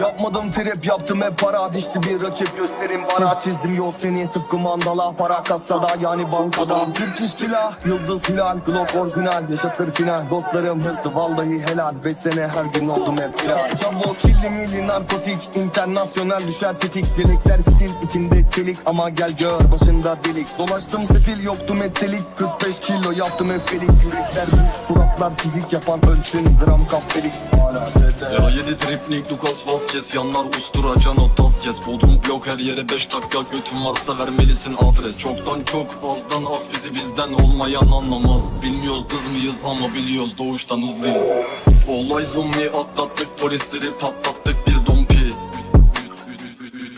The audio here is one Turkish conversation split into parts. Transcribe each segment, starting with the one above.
Yapmadım trip yaptım hep para Dişti bir rakip. Gösterin bana. Çizdim yol seni tıpkı mandala Para kasada yani bankada. Türk işçilah Yıldız hilal Glock orijinal Yaşatır final. Dostlarım hızlı vallahi helal. Beş sene her gün oldum hep hilal Çabuk killi milli narkotik internasyonel düşer tetik. Bilekler stil içinde çelik Ama gel gör başında delik. Dolaştım sefil yoktu metalik 45 kilo yaptım efelik. Yürekler yüz suratlar çizik yapan ölsün Gram kahpelik Hala zede Ya 7 tripnik Lucas Vazquez Yanlar ustura cano tas kes Bodrum blok her yere 5 dakika Götün varsa vermelisin adres. Çoktan çok azdan az bizi bizden olmayan anlamaz. Bilmiyoruz dız mıyız ama biliyoruz doğuştan hızlıyız. Olay zombi atlattık polisleri patlattık bir dompi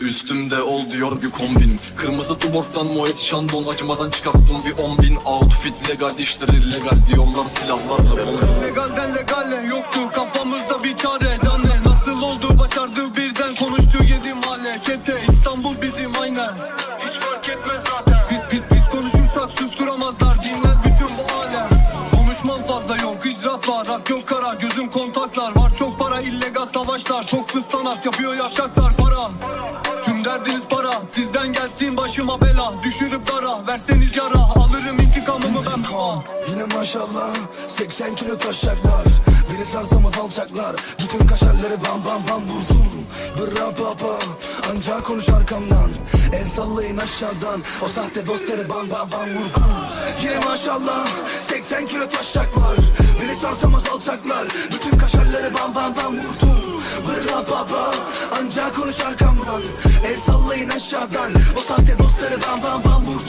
Üstümde ol diyor bir kombin. Kırmızı tuborgdan Moet Chandon Acımadan çıkarttım bir 10 bin. Outfit legal işleri illegal diyorlar silahlarla bomba Legalden legale yoktu kafamızda bir çare Nasıl oldu başardı birden konuştu yedi mahalle. Kepte İstanbul bizim aynen. Hiç fark etmez zaten. Biz, biz, biz konuşursak susturamazlar dinler bütün bu alem Konuşmam fazla yok icraat var Rak yok kara gözüm kontaklar Var çok para illegal savaşlar. Çok fıs sanat yapıyor yavşaklar para. Tüm derdiniz para Sizden gelsin başıma bela. Düşürüp dara verseniz yara. Alırım intikamımı ben. Yine maşallah 80 kilo taşacaklar Beni sarsamaz alçaklar. Bütün kaşarları bam bam bam vurdum. Bırra papa Ancak konuş arkamdan. El sallayın aşağıdan. O sahte dostları bam bam bam vurdum. Yine maşallah 80 kilo taşacaklar Beni sarsamaz alçaklar. Bütün kaşarları bam bam bam vurdum. Bırra papa Ancak konuş arkamdan. El sallayın aşağıdan. O sahte dostları bam bam bam vurdum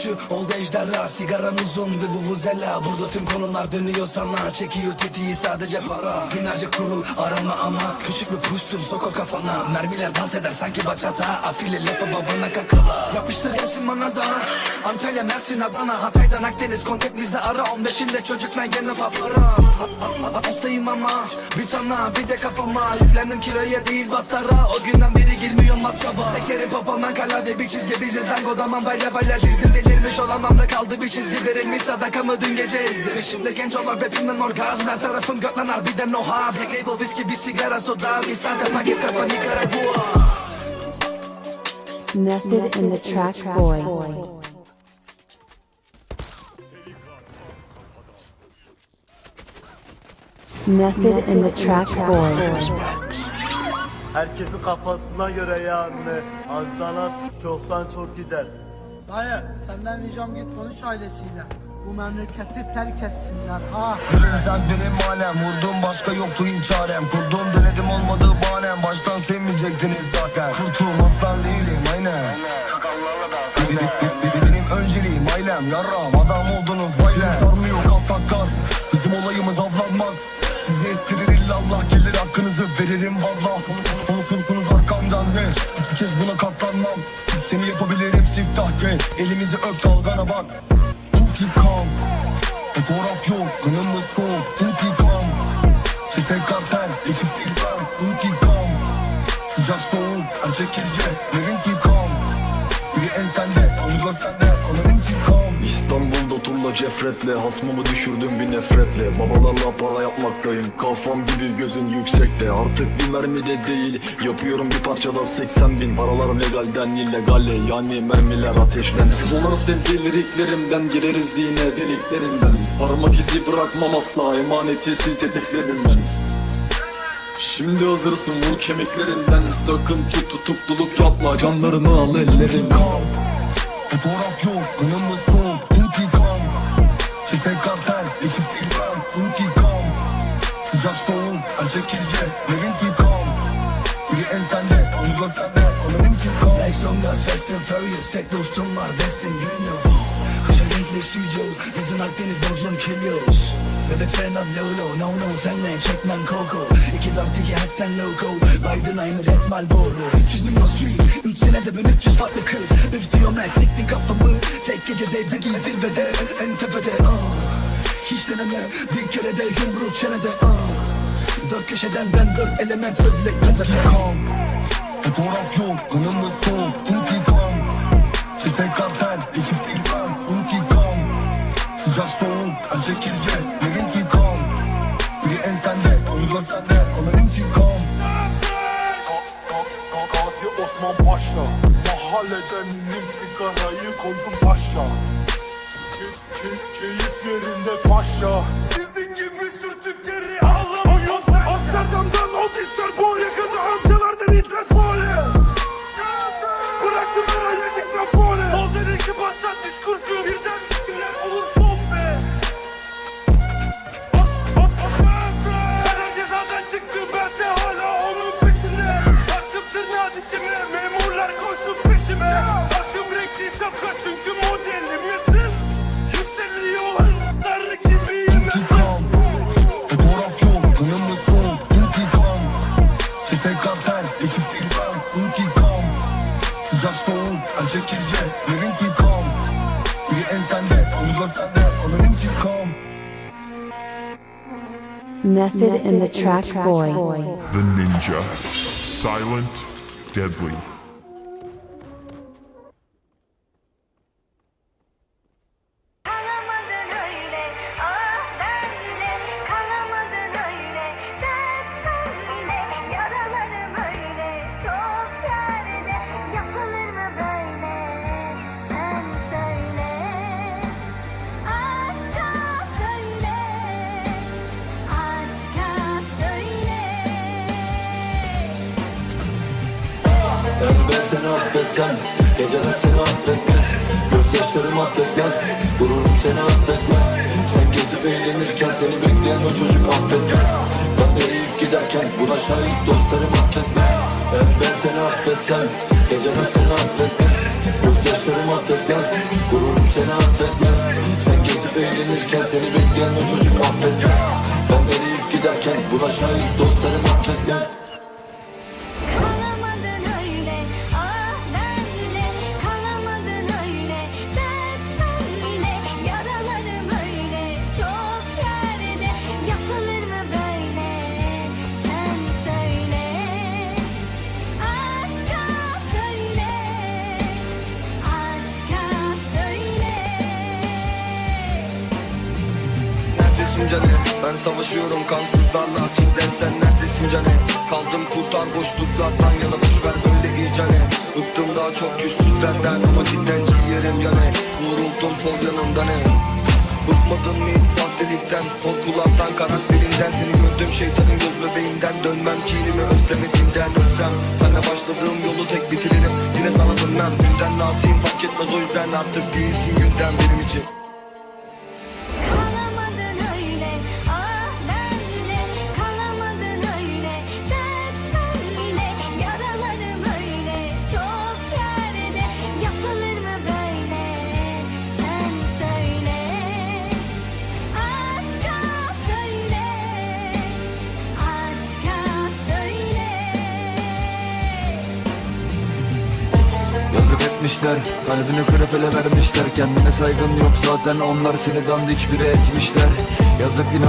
Kuşu oldu ejderha Sigaran uzun ve bu vuzela. Burada tüm konular dönüyor sana Çekiyor tetiği sadece para. Binlerce kurul arama ama Küçük bir puşsun sok o kafana. Mermiler dans eder sanki bachata Afile lafı babana kakala. Yapıştır gelsin bana da Antalya, Mersin, Adana. Hatay'dan Akdeniz kontek bizde ara 15'inde çocukla gene papara. Hastayım ama bir sana bir de kafama. Yüklendim kiloya değil bastara O günden beri girmiyor matsaba Tekerim popomdan kaladı bir çizgi Bizizden godaman bayla bayla dizdim Delirmiş olamamda kaldı bir çizgi Verilmiş sadakamı dün gece ezdim Şimdi genç olan rapimden orgazm Her tarafım göklen harbiden oha Black label viski bir sigara soda Bir sade paket kafa Nicaragua Method in the track boy. Method in the track boy. Herkesin kafasına göre yani. Azdan az, çoktan çok gider. Dayı senden ricam git konuş ailesiyle. Bu memleketi terk etsinler ha. Sen benim alem Vurdum başka yoktu hiç çarem Kurdum denedim olmadı bahanem Baştan sevmeyecektiniz zaten. Kurtum aslan değilim aynen. Benim, önceliğim ailem Yarram adam oldunuz vaylem Sarmıyor kaltaklar Bizim olayımız avlanmak. Sizi ettirir illallah Gelir hakkınızı veririm valla ben İntikam Sıcak soğuk, her şekilde Ver intikam Biri en sende, onu da sende Alır intikam İstanbul'da turla cefretle Hasmımı düşürdüm bir nefretle. Babalarla para yapmaktayım Kafam gibi gözün yüksekte. Artık bir mermide değil Yapıyorum bir parçada 80 bin. Paralar legalden illegale Yani mermiler ateşlensin Siz onları sevdiği liriklerimden Gireriz yine deliklerinden. Parmak izi bırakmam asla Emaneti sil tetiklerimden Şimdi hazırsın vur kemiklerinden. Sakın tut tutukluluk yapma Canlarını al ellerinden İntikam Fotoğraf yok, kanımız soğuk. İntikam. Çete kartel, ekip ben İntikam. Sıcak soğuk, her şekilde Ver intikam Biri en sende, da sende. Alır intikam Like Zongas, Fast and Furious Tek dostum var Western Union Kışın renkli stüdyo. Yazın Akdeniz Bodrum Kilios Bebek sevmem Lolo No no senle çekmem Coco. İki dört iki hatten loco. Biden aynı Red Marlboro. 300 milyon street 3 senede ben 300 farklı kız. Üf diyorum lan siktin kafamı. Tek gecede bir zirvede En tepede ah. Hiç deneme bir kere de yumruk çenede ah. Dört köşeden ben dört element ödlek pezevenk. İntikam Fotoğraf yok, kanımız soğuk İntikam Çete kartel, başla. Mahalleden indim sigarayı koydum taşa ke ke Keyif yerinde paşa. Sizin gibi sürtükleri ağlamıyor Amsterdam'dan o disler bu Sıcak soğuk Her şekilde Bir intikam Biri en sende Onu da sende Onun intikam Method and the Track Boy. The Ninja. Silent, deadly. Ben seni affetsem Geceler seni affetmez. Gözyaşlarım affetmez Gururum seni affetmez. Sen gezip eğlenirken seni bekleyen o çocuk affetmez. Ben eriyip giderken buna şahit dostlarım affetmez. Eğer ben seni affetsem Geceler seni affetmez. Gözyaşlarım affetmez Gururum seni affetmez. Sen gezip eğlenirken seni bekleyen o çocuk affetmez Neredesin cane? Ben savaşıyorum kansızlarla Cidden sen neredesin cane? Kaldım kurtar boşluklardan yana. Boş ver böyle iyicane Bıktım daha çok yüzsüzlerden ama cidden ciğerim yane Vuruldum sol yanımda ne? Bıkmadın mı hiç sahtelikten Korkulardan karakterinden. Seni gördüm şeytanın göz bebeğinden. Dönmem kinimi özlemediğimden. Ölsem senle başladığım yolu tek bitiririm. Yine sana dönmem. Günden nasiyim fark etmez o yüzden Artık değilsin günden benim için etmişler Kalbini kırıp ele vermişler. Kendine saygın yok zaten. Onlar seni dandik biri etmişler. Yazık inan